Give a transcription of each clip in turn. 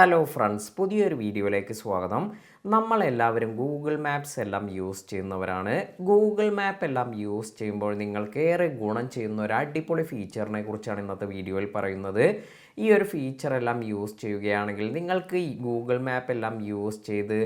Hello friends പുതിയൊരു വീഡിയോയിലേക്ക് സ്വാഗതം. നമ്മളെല്ലാവരും ഗൂഗിൾ മാപ്സ് എല്ലാം യൂസ് ചെയ്യുന്നവരാണ്. ഗൂഗിൾ മാപ്പ് എല്ലാം യൂസ് ചെയ്യുമ്പോൾ നിങ്ങൾക്ക് ഏറെ ഗുണം ചെയ്യുന്ന ഒരു അടിപൊളി ഫീച്ചറിനെ കുറിച്ചാണ് ഇന്നത്തെ വീഡിയോയിൽ പറയുന്നത്. ഈ ഒരു ഫീച്ചർ എല്ലാം യൂസ് ചെയ്യുകയാണെങ്കിൽ നിങ്ങൾക്ക് ഈ ഗൂഗിൾ മാപ്പ് എല്ലാം യൂസ് ചെയ്ത്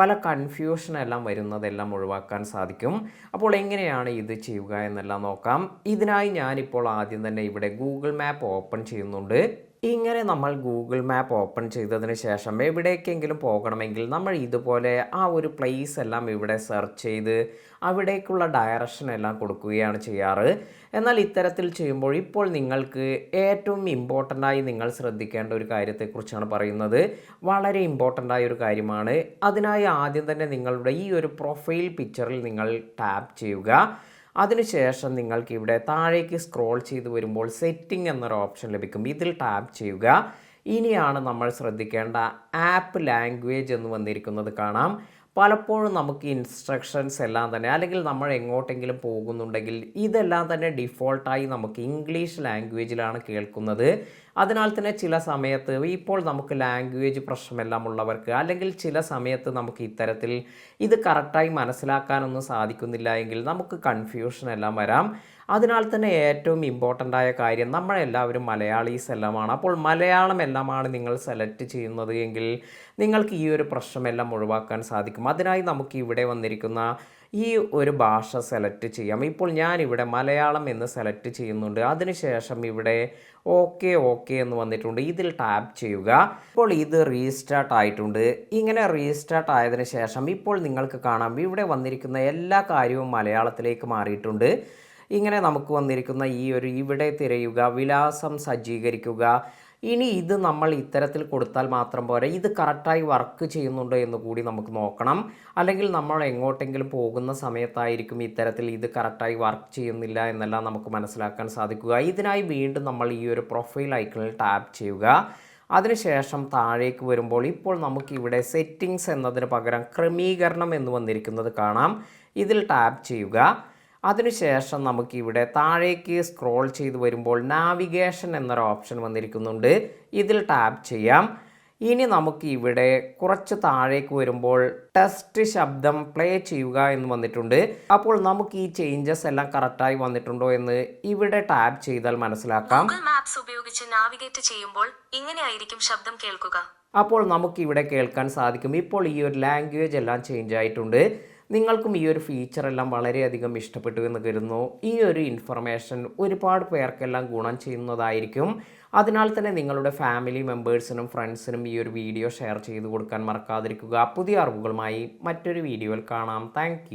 പല കൺഫ്യൂഷൻ എല്ലാം വരുന്നതെല്ലാം ഒഴിവാക്കാൻ സാധിക്കും. അപ്പോൾ എങ്ങനെയാണ് ഇത് ചെയ്യുക എന്നെല്ലാം നോക്കാം. ഇതിനായി ഞാനിപ്പോൾ ആദ്യം തന്നെ ഇവിടെ ഗൂഗിൾ മാപ്പ് ഓപ്പൺ ചെയ്യുന്നുണ്ട്. ഇങ്ങനെ നമ്മൾ ഗൂഗിൾ മാപ്പ് ഓപ്പൺ ചെയ്തതിന് ശേഷം എവിടേക്കെങ്കിലും പോകണമെങ്കിൽ നമ്മൾ ഇതുപോലെ ആ ഒരു പ്ലേസ് എല്ലാം ഇവിടെ സെർച്ച് ചെയ്ത് അവിടേക്കുള്ള ഡയറക്ഷൻ എല്ലാം കൊടുക്കുകയാണ് ചെയ്യാറ്. എന്നാൽ ഇത്തരത്തിൽ ചെയ്യുമ്പോൾ ഇപ്പോൾ നിങ്ങൾക്ക് ഏറ്റവും ഇമ്പോർട്ടന്റ് ആയി നിങ്ങൾ ശ്രദ്ധിക്കേണ്ട ഒരു കാര്യത്തെക്കുറിച്ചാണ് പറയുന്നത്. വളരെ ഇമ്പോർട്ടന്റ് ആയ ഒരു കാര്യമാണ്. അതിനായി ആദ്യം തന്നെ നിങ്ങളുടെ ഈ ഒരു പ്രൊഫൈൽ പിക്ചറിൽ നിങ്ങൾ ടാപ്പ് ചെയ്യുക. അതിനുശേഷം നിങ്ങൾക്ക് ഇവിടെ താഴേക്ക് സ്ക്രോൾ ചെയ്ത് വരുമ്പോൾ സെറ്റിംഗ് എന്നൊരു ഓപ്ഷൻ ലഭിക്കും. ഇതിൽ ടാപ്പ് ചെയ്യുക. ഇനിയാണ് നമ്മൾ ശ്രദ്ധിക്കേണ്ട ആപ്പ് ലാംഗ്വേജ് എന്ന് വന്നിരിക്കുന്നത് കാണാം. പലപ്പോഴും നമുക്ക് ഇൻസ്ട്രക്ഷൻസ് എല്ലാം തന്നെ അല്ലെങ്കിൽ നമ്മൾ എങ്ങോട്ടെങ്കിലും പോകുന്നുണ്ടെങ്കിൽ ഇതെല്ലാം തന്നെ ഡിഫോൾട്ടായി നമുക്ക് ഇംഗ്ലീഷ് ലാംഗ്വേജിലാണ് കേൾക്കുന്നത്. അതിനാൽ തന്നെ ചില സമയത്ത് ഇപ്പോൾ നമുക്ക് ലാംഗ്വേജ് പ്രശ്നമെല്ലാം ഉള്ളവർക്ക് അല്ലെങ്കിൽ ചില സമയത്ത് നമുക്ക് ഇത്തരത്തിൽ ഇത് കറക്റ്റായി മനസ്സിലാക്കാനൊന്നും സാധിക്കുന്നില്ല എങ്കിൽ നമുക്ക് കൺഫ്യൂഷൻ എല്ലാം വരാം. അതിനാൽ തന്നെ ഏറ്റവും ഇമ്പോർട്ടന്റ് ആയ കാര്യം നമ്മളെല്ലാവരും മലയാളീസ് എല്ലാമാണ്. അപ്പോൾ മലയാളം എല്ലാമാണ് നിങ്ങൾ സെലക്ട് ചെയ്യുന്നത് എങ്കിൽ നിങ്ങൾക്ക് ഈ ഒരു പ്രശ്നമെല്ലാം ഒഴിവാക്കാൻ സാധിക്കും. അതിനായി നമുക്ക് ഇവിടെ വന്നിരിക്കുന്ന ഈ ഒരു ഭാഷ സെലക്ട് ചെയ്യാം. ഇപ്പോൾ ഞാനിവിടെ മലയാളം എന്ന് സെലക്ട് ചെയ്യുന്നുണ്ട്. അതിനുശേഷം ഇവിടെ ഓക്കെ ഓക്കെ എന്ന് വന്നിട്ടുണ്ട്. ഇതിൽ ടാപ്പ് ചെയ്യുക. ഇപ്പോൾ ഇത് റീസ്റ്റാർട്ട് ആയിട്ടുണ്ട്. ഇങ്ങനെ റീസ്റ്റാർട്ട് ആയതിനു ശേഷം ഇപ്പോൾ നിങ്ങൾക്ക് കാണാം. ഇവിടെ വന്നിരിക്കുന്ന എല്ലാ കാര്യവും മലയാളത്തിലേക്ക് മാറിയിട്ടുണ്ട്. ഇങ്ങനെ നമുക്ക് വന്നിരിക്കുന്ന ഈ ഒരു ഇവിടെ തിരയുക വിലാസം സജ്ജീകരിക്കുക ഇനി ഇത് നമ്മൾ ഇത്തരത്തിൽ കൊടുത്താൽ മാത്രം പോരെ. ഇത് കറക്റ്റായി വർക്ക് ചെയ്യുന്നുണ്ടോ എന്ന് കൂടി നമുക്ക് നോക്കണം. അല്ലെങ്കിൽ നമ്മൾ എങ്ങോട്ടെങ്കിലും പോകുന്ന സമയത്തായിരിക്കും ഇത്തരത്തിൽ ഇത് കറക്റ്റായി വർക്ക് ചെയ്യുന്നില്ല എന്നെല്ലാം നമുക്ക് മനസ്സിലാക്കാൻ സാധിക്കുക. ഇതിനായി വീണ്ടും നമ്മൾ ഈ ഒരു പ്രൊഫൈൽ ഐക്കണിൽ ടാപ്പ് ചെയ്യുക. അതിനുശേഷം താഴേക്ക് വരുമ്പോൾ ഇപ്പോൾ നമുക്കിവിടെ സെറ്റിങ്സ് എന്നതിന് പകരം ക്രമീകരണം എന്ന് വന്നിരിക്കുന്നത് കാണാം. ഇതിൽ ടാപ്പ് ചെയ്യുക. അതിനുശേഷം നമുക്കിവിടെ താഴേക്ക് സ്ക്രോൾ ചെയ്ത് വരുമ്പോൾ നാവിഗേഷൻ എന്നൊരു ഓപ്ഷൻ വന്നിരിക്കുന്നുണ്ട്. ഇതിൽ ടാപ്പ് ചെയ്യാം. ഇനി നമുക്ക് ഇവിടെ കുറച്ച് താഴേക്ക് വരുമ്പോൾ ടെസ്റ്റ് ശബ്ദം പ്ലേ ചെയ്യുക എന്ന് വന്നിട്ടുണ്ട്. അപ്പോൾ നമുക്ക് ഈ ചേഞ്ചസ് എല്ലാം കറക്റ്റായി വന്നിട്ടുണ്ടോ എന്ന് ഇവിടെ ടാപ്പ് ചെയ്താൽ മനസ്സിലാക്കാം. ഗൂഗിൾ മാപ്സ് ഉപയോഗിച്ച് നാവിഗേറ്റ് ചെയ്യുമ്പോൾ ഇങ്ങനെയായിരിക്കും ശബ്ദം കേൾക്കുക. അപ്പോൾ നമുക്ക് ഇവിടെ കേൾക്കാൻ സാധിക്കും. ഇപ്പോൾ ഈ ഒരു ലാംഗ്വേജ് എല്ലാം ചേഞ്ച് ആയിട്ടുണ്ട്. നിങ്ങൾക്കും ഈ ഒരു ഫീച്ചർ എല്ലാം വളരെയധികം ഇഷ്ടപ്പെട്ടു എന്ന് കരുതുന്നു. ഈ ഒരു ഇൻഫർമേഷൻ ഒരുപാട് പേർക്കെല്ലാം ഗുണം ചെയ്യുന്നതായിരിക്കും. അതിനാൽ തന്നെ നിങ്ങളുടെ ഫാമിലി മെമ്പേഴ്സിനും ഫ്രണ്ട്സിനും ഈ ഒരു വീഡിയോ ഷെയർ ചെയ്ത് കൊടുക്കാൻ മറക്കാതിരിക്കുക. പുതിയ അറിവുകളുമായി മറ്റൊരു വീഡിയോയിൽ കാണാം. താങ്ക്